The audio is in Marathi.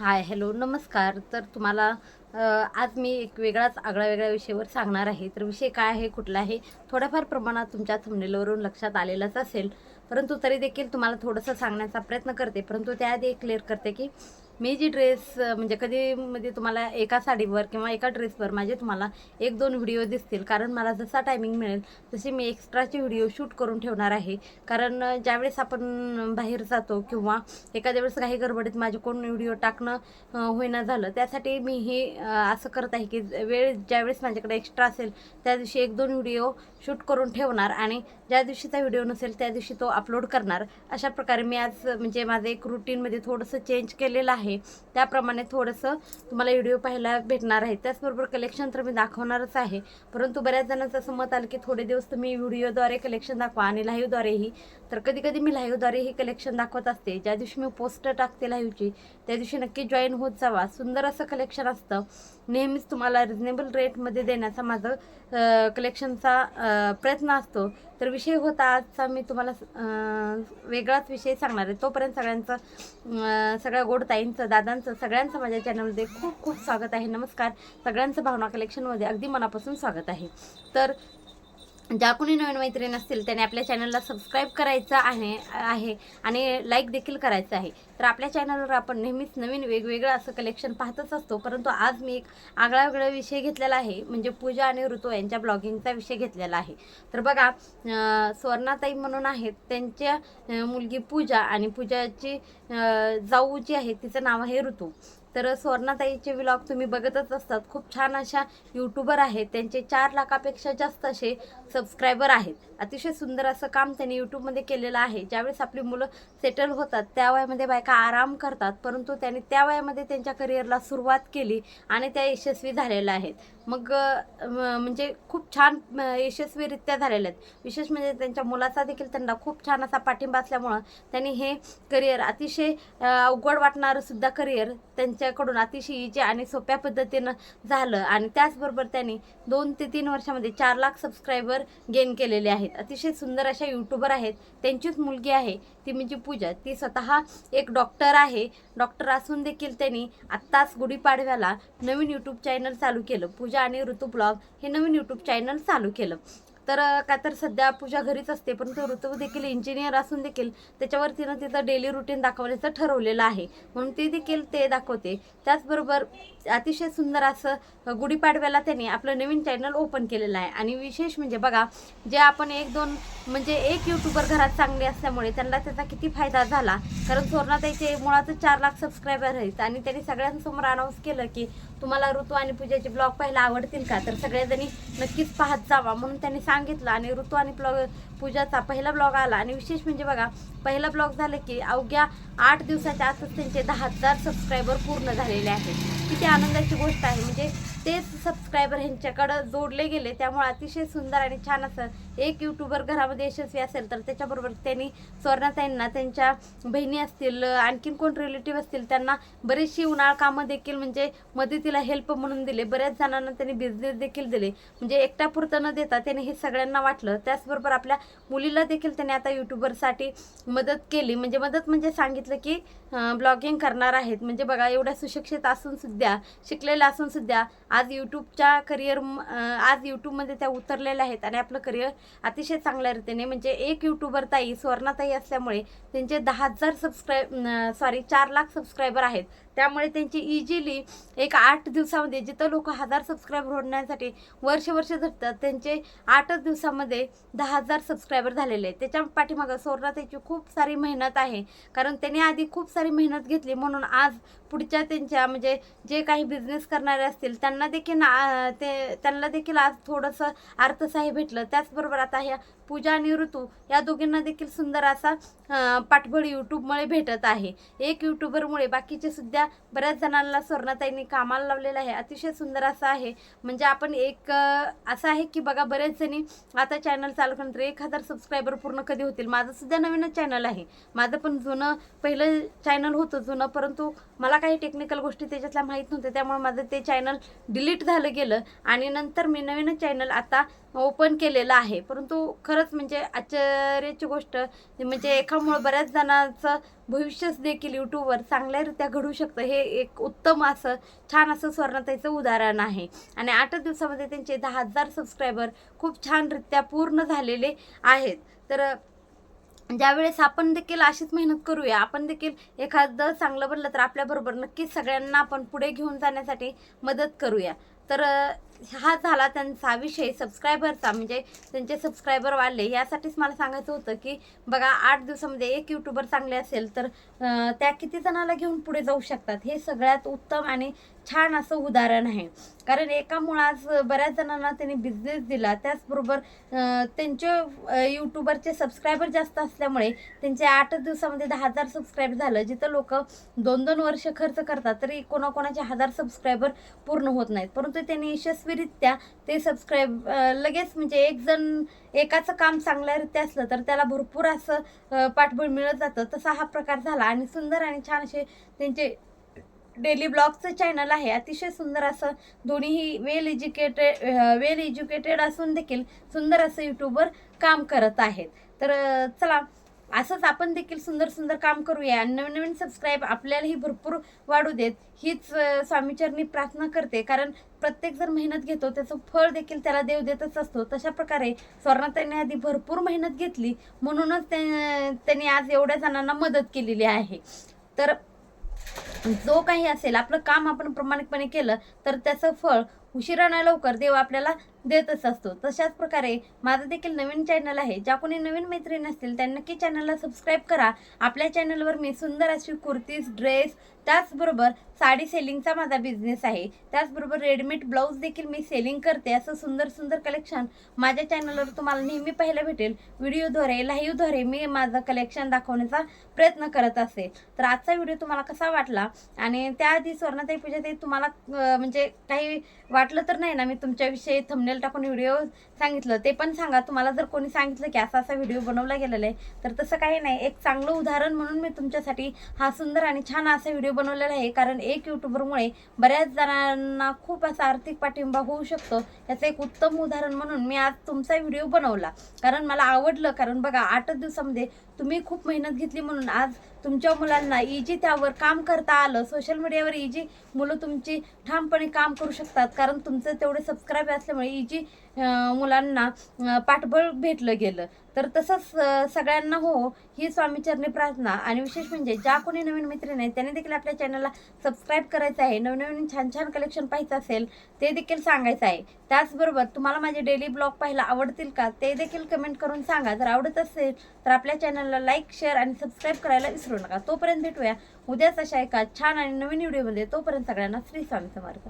हाय हॅलो नमस्कार. तर तुम्हाला आज मी एक वेगळाच आगळ्या वेगळ्या विषयावर सांगणार आहे. तर विषय काय आहे कुठला आहे थोड्याफार प्रमाणात तुमच्या थंबनेलवरून लक्षात आलेलाच असेल. परंतु तरी देखील तुम्हाला थोडंसं सांगण्याचा प्रयत्न करते. परंतु त्याआधी एक क्लिअर करते की मी जी ड्रेस म्हणजे कधी म्हणजे तुम्हाला एका साडीवर किंवा एका ड्रेसवर माझे तुम्हाला एक दोन व्हिडिओ दिसतील. कारण मला जसा टायमिंग मिळेल तसे मी एक्स्ट्राचे व्हिडिओ शूट करून ठेवणार आहे. कारण ज्यावेळेस आपण बाहेर जातो किंवा एखाद्या वेळेस काही गडबडीत माझे कोण व्हिडिओ टाकणं होईना झालं त्यासाठी मी हे असं करत आहे की वेळ ज्यावेळेस माझ्याकडे एक्स्ट्रा असेल त्या दिवशी एक दोन व्हिडिओ शूट करून ठेवणार आणि ज्या दिवशीचा व्हिडिओ नसेल त्या दिवशी तो अपलोड करणार. अशा प्रकारे मी आज म्हणजे माझं एक रुटीनमध्ये थोडंसं चेंज केलेलं आहे. त्याप्रमाणे थोडंसं तुम्हाला व्हिडिओ पाहायला भेटणार आहे. त्याचबरोबर कलेक्शन तर मी दाखवणारच आहे. परंतु बऱ्याच जणांचं असं मत आलं की थोडे दिवस तुम्ही व्हिडिओद्वारे कलेक्शन दाखवा आणि लाईव्हद्वारेही तर कधी कधी मी लाईव्हद्वारेही कलेक्शन दाखवत असते. ज्या दिवशी मी पोस्ट टाकते लाईव्हची त्या दिवशी नक्की जॉईन होत जावा. सुंदर असं कलेक्शन असतं. नेहमीच तुम्हाला रिजनेबल रेटमध्ये देण्याचा माझं कलेक्शनचा प्रयत्न असतो. तर विषय होता आजचा. मी तुम्हाला वेगळाच विषय सांगणार आहे. तोपर्यंत सगळ्यांचं सगळ्या गोड ताईंचं दादांचं सगळ्यांचं माझ्या चॅनलमध्ये खूप खूप स्वागत आहे. नमस्कार. सगळ्यांचं भावना कलेक्शनमध्ये अगदी मनापासून स्वागत आहे. तर ज्या कोणी नवीन मैत्रीण असतील त्याने आपल्या चॅनलला सबस्क्राईब करायचं आहे आहे आणि लाईक देखील करायचं आहे. तर आपल्या चॅनलवर आपण नेहमीच नवीन वेगवेगळं असं कलेक्शन पाहतच असतो. परंतु आज मी एक आगळा वेगळा विषय घेतलेला आहे. म्हणजे पूजा आणि ऋतू यांच्या ब्लॉगिंगचा विषय घेतलेला आहे. तर बघा स्वर्णाताई म्हणून आहेत. त्यांच्या मुलगी पूजा आणि पूजाची जाऊ जी आहे तिचं नाव आहे ऋतू. तर स्वर्णाताईचे व्लॉग तुम्ही बघतच असतात. खूप छान अशा यूट्यूबर आहेत. त्यांचे चार लाखापेक्षा जास्त असे सबस्क्रायबर आहेत. अतिशय सुंदर असं काम त्यांनी यूट्यूबमध्ये केलेलं आहे. ज्यावेळेस आपली मुलं सेटल होतात त्या वयामध्ये बायका आराम करतात परंतु त्यांनी त्या वयामध्ये त्यांच्या करिअरला सुरुवात केली आणि त्या यशस्वी झालेल्या आहेत. मग म्हणजे खूप छान यशस्वीरित्या झालेल्या आहेत. विशेष म्हणजे त्यांच्या मुलाचा देखील त्यांना खूप छान असा पाठिंबा असल्यामुळं त्यांनी हे करिअर अतिशय अवघड वाटणारं सुद्धा करिअर त्यांच्याकडून अतिशय इजी आणि सोप्या पद्धतीनं झालं. आणि त्याचबरोबर त्यांनी दोन ते तीन वर्षामध्ये चार लाख सबस्क्रायबर गेन केलेले आहेत. अतिशय सुंदर अशा यूट्यूबर आहेत. त्यांचीच मुलगी आहे ती म्हणजे पूजा. ती स्वतः एक डॉक्टर आहे. डॉक्टर असून देखील त्यांनी आत्ताच गुढीपाडव्याला नवीन यूट्यूब चॅनल चालू केलं. पूजा आणि ऋतू ब्लॉग हे नवीन यूट्यूब चॅनल चालू केलं. तर काय का तर सध्या पूजा घरीच असते परंतु ऋतू देखील इंजिनियर असून देखील त्याच्यावर तिनं तिचं डेली रुटीन दाखवण्याचं ठरवलेलं आहे. म्हणून ते देखील ते दाखवते. त्याचबरोबर अतिशय सुंदर असं गुढीपाडव्याला त्यांनी आपलं नवीन चॅनल ओपन केलेलं आहे. आणि विशेष म्हणजे बघा जे आपण एक दोन म्हणजे एक युट्यूबर घरात चांगले असल्यामुळे त्यांना त्याचा किती फायदा झाला. कारण स्वर्णाताईचे मुळातच चार लाख सबस्क्रायबर आहेत. आणि त्यांनी सगळ्यांसमोर अनाऊन्स केलं की तुम्हाला ऋतू आणि पूजाचे ब्लॉग पाहायला आवडतील का? तर सगळ्याजणी नक्कीच पाहत जावा. म्हणून त्यांनी सांग सांगितलं आणि ऋतू आणि ब्लॉग पूजाचा पहिला ब्लॉग आला. आणि विशेष म्हणजे बघा पहिला ब्लॉग झालं की अवघ्या आठ दिवसाच्या आतच त्यांचे दहा हजार सबस्क्रायबर पूर्ण झालेले आहेत. किती आनंदाची गोष्ट आहे. म्हणजे तेच सबस्क्रायबर ह्यांच्याकडं जोडले गेले त्यामुळे अतिशय सुंदर आणि छान असं एक युट्यूबर घरामध्ये यशस्वी असेल तर त्याच्याबरोबर त्यांनी स्वर्णाताईंना त्यांच्या बहिणी असतील आणखीन कोण रिलेटिव्ह असतील त्यांना बरेचशी उन्हाळ कामं देखील म्हणजे मदतीला हेल्प म्हणून दिले. बऱ्याच जणांना त्यांनी बिझनेस देखील दिले. म्हणजे एकट्यापुरतं न देता त्याने हे सगळ्यांना वाटलं. त्याचबरोबर आपल्या मुलीला देखील त्याने आता युट्यूबरसाठी मदत केली. म्हणजे मदत म्हणजे सांगितलं की ब्लॉगिंग करणार आहेत. म्हणजे बघा एवढ्या सुशिक्षित असून सुद्धा शिकलेल्या असून सुद्धा आज यूट्यूबच्या करिअर आज यूट्यूबमध्ये त्या उतरलेल्या आहेत आणि आपलं करिअर अतिशय चांगल्या रीतीने म्हणजे एक यूट्यूबर ताई स्वर्णाताई असल्यामुळे त्यांचे दहा हजार सबस्क्राईब सॉरी चार लाख सबस्क्रायबर आहेत. त्यामुळे त्यांची इझिली एक आठ दिवसामध्ये जिथं लोक हजार सबस्क्रायबर होण्यासाठी वर्ष वर्ष धरतात त्यांचे आठच दिवसामध्ये दहा हजार सबस्क्रायबर झालेले आहेत. त्याच्या पाठीमागं स्वर्णाताईची खूप सारी मेहनत आहे. कारण त्यांनी आधी खूप सारी मेहनत घेतली म्हणून आज पुढच्या त्यांच्या म्हणजे जे काही बिझनेस करणारे असतील त्यांना देखील ते त्यांना देखील आज थोडंसं अर्थसहाय्य भेटलं. त्याचबरोबर आता ह्या पूजा आणि ऋतू या दोघींना देखील सुंदर असा पाठबळ यूट्यूबमुळे भेटत आहे. एक यूट्यूबरमुळे बाकीचे सुद्धा बऱ्याच जणांना स्वर्णाताईंनी कामाला लावलेलं आहे. अतिशय सुंदर असं आहे. म्हणजे आपण एक असं आहे की बघा बरेच जणी आता चॅनल चालू करणार एक हजार सबस्क्रायबर पूर्ण कधी होतील? माझं सुद्धा नवीनच चॅनल आहे. माझं पण जुनं पहिलं चॅनल होतं जुनं परंतु मला काही टेक्निकल गोष्टी त्याच्यातल्या माहीत नव्हत्या. त्यामुळे माझं ते चॅनल डिलीट झालं गेलं. आणि नंतर मी नवीनच चॅनल आता ओपन केलेलं आहे. परंतु खरंच खरंच म्हणजे आश्चर्याची गोष्ट म्हणजे एकामुळं बऱ्याच जणांचं भविष्यच देखील यूट्यूबवर चांगल्यारित्या घडू शकतं. हे एक उत्तम असं छान असं स्वर्णताईचं उदाहरण आहे. आणि आठच दिवसामध्ये त्यांचे दहा हजार सबस्क्रायबर खूप छानरित्या पूर्ण झालेले आहेत. तर ज्यावेळेस आपण देखील अशीच मेहनत करूया आपण देखील एखादं चांगलं बनलं तर आपल्याबरोबर नक्कीच सगळ्यांना आपण पुढे घेऊन जाण्यासाठी मदत करूया. तर हा झाला त्यांचा विषय सबस्क्रायबरचा म्हणजे त्यांचे सबस्क्रायबर वाढले. यासाठीच मला सांगायचं होतं की बघा आठ दिवसामध्ये एक यूट्यूबर चांगले असेल तर त्या किती जणाला घेऊन पुढे जाऊ शकतात? हे सगळ्यात उत्तम आणि छान असं उदाहरण आहे. कारण एका मुळात बऱ्याच जणांना त्यांनी बिझनेस दिला. त्याचबरोबर त्यांचे यूट्यूबरचे सबस्क्रायबर जास्त असल्यामुळे त्यांचे आठ दिवसामध्ये दहा हजार सबस्क्राईब झालं जिथं लोक दोन दोन वर्ष खर्च करतात तरी कोणाकोणाचे हजार सबस्क्रायबर पूर्ण होत नाहीत. परंतु त्यांनी यशस्वीरित्या ते सबस्क्राईब लगेच म्हणजे एक जण एकाचं काम चांगल्यारित्या असलं तर त्याला भरपूर असं पाठबळ मिळत जातं. तसा हा प्रकार झाला. आणि सुंदर आणि छान असे त्यांचे डेली ब्लॉगचं चॅनल आहे. अतिशय सुंदर असं दोन्हीही वेल एज्युकेटेड वेल एज्युकेटेड असून देखील सुंदर असं यूट्यूबवर काम करत आहेत. तर चला असंच आपण देखील सुंदर सुंदर काम करूया. आणि नवीन नवीन सबस्क्राईब आपल्यालाही भरपूर वाढू देत. हीच स्वामीचरणी प्रार्थना करते. कारण प्रत्येक जर मेहनत घेतो त्याचं फळ देखील त्याला देव देतच असतो. तशा प्रकारे स्वर्णाताईने आधी भरपूर मेहनत घेतली. म्हणूनच त्या- त्यांनी आज एवढ्या जणांना मदत केलेली आहे. तर जो काही असेल आपलं काम आपण प्रामाणिकपणे केलं तर त्याचं फळ उशिरा लवकर देव आपल्याला देतच असतो. तशाच प्रकारे माझं देखील नवीन चॅनल आहे. ज्या कोणी नवीन मैत्रीण असतील त्यांना नक्की चॅनलला सबस्क्राईब करा. आपल्या चॅनलवर मी सुंदर अशी कुर्तीज ड्रेस त्याचबरोबर साडी सेलिंगचा माझा बिझनेस आहे. त्याचबरोबर रेडीमेड ब्लाऊज देखील मी सेलिंग करते. असं सुंदर सुंदर कलेक्शन माझ्या चॅनलवर तुम्हाला नेहमी पाहायला भेटेल. व्हिडिओद्वारे लाईव्हद्वारे मी माझं कलेक्शन दाखवण्याचा प्रयत्न करत असते तर आजचा व्हिडिओ तुम्हाला कसा वाटला? आणि त्याआधी स्वर्णताई ते तुम्हाला म्हणजे काही वाटलं तर नाही ना मी तुमच्याविषयी थंबनेल टाकून व्हिडिओ सांगितलं. ते पण सांगा. तुम्हाला जर कोणी सांगितलं की असा असा व्हिडिओ बनवला गेलेला आहे तर तसं काही नाही. एक चांगलं उदाहरण म्हणून मी तुमच्यासाठी हा सुंदर आणि छान असा व्हिडिओ बनवलेला आहे. कारण एक युट्यूबरमुळे बऱ्याच जणांना खूप असा आर्थिक पाठिंबा होऊ शकतो. याचं एक उत्तम उदाहरण म्हणून मी आज तुमचा व्हिडिओ बनवला. कारण मला आवडलं. कारण बघा आठच दिवसामध्ये तुम्ही खूप मेहनत घेतली म्हणून आज तुमच्या मुलांना इजी त्यावर काम करता आलं. सोशल मीडियावर इजी मुलं तुमची ठामपणे काम करू शकतात. कारण तुमचं तेवढे सबस्क्राईब असल्यामुळे इजी मुलांना पाठबळ भेटलं गेलं. तर तसंच सगळ्यांना हो ही स्वामीचरणी प्रार्थना. आणि विशेष म्हणजे ज्या कोणी नवीन मैत्रीण आहेत त्याने देखील आपल्या चॅनलला सबस्क्राईब करायचं आहे. नवनवीन छान छान कलेक्शन पाहायचं असेल ते देखील सांगायचं आहे. त्याचबरोबर तुम्हाला माझे डेली ब्लॉग पाहायला आवडतील का ते देखील कमेंट करून सांगा. जर आवडत असेल तर आपल्या चॅनलला लाईक शेअर आणि सबस्क्राईब करायला विसरू नका. तोपर्यंत भेटूया उद्याच अशा एका छान आणि नवीन व्हिडिओमध्ये तोपर्यंत सगळ्यांना श्री स्वामी समर्थ.